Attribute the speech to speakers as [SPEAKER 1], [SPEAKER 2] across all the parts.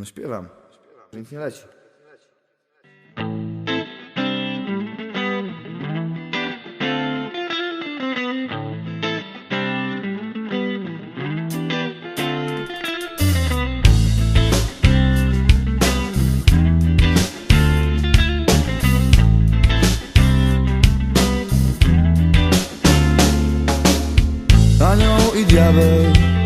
[SPEAKER 1] No śpiewam. Nic nie leci. Anioł i diabeł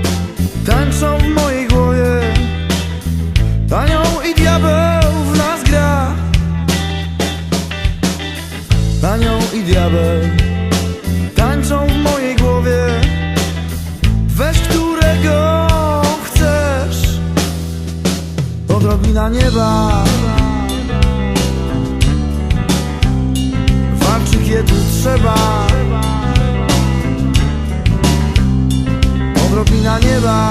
[SPEAKER 1] tańczą w mojej głowie. Weź którego chcesz. Odrobina nieba. Walczy kiedy trzeba. Odrobina nieba.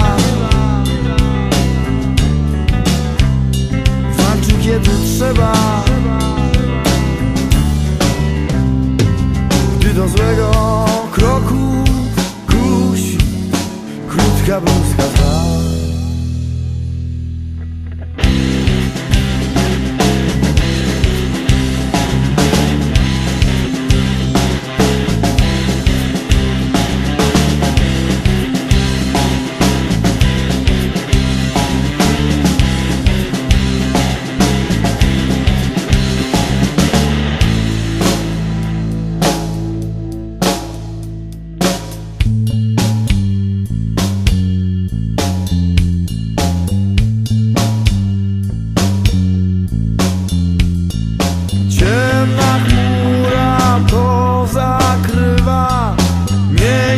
[SPEAKER 1] Walczy kiedy trzeba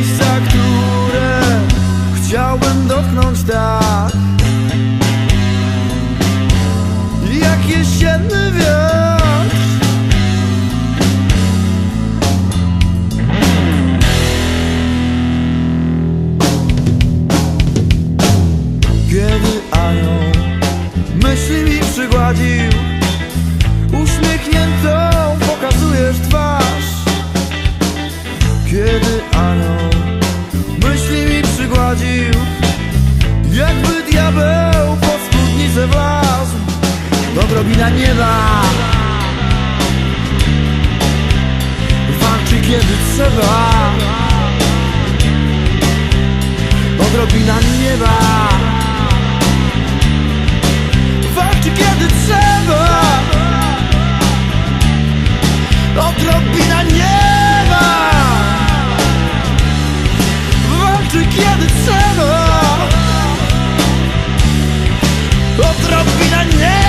[SPEAKER 1] Miejsca, które chciałbym dotknąć tak Nieba. Walczy kiedy trzeba. Odrobina nieba. Walczy kiedy trzeba. Odrobina nieba. Walczy kiedy trzeba. Odrobina nieba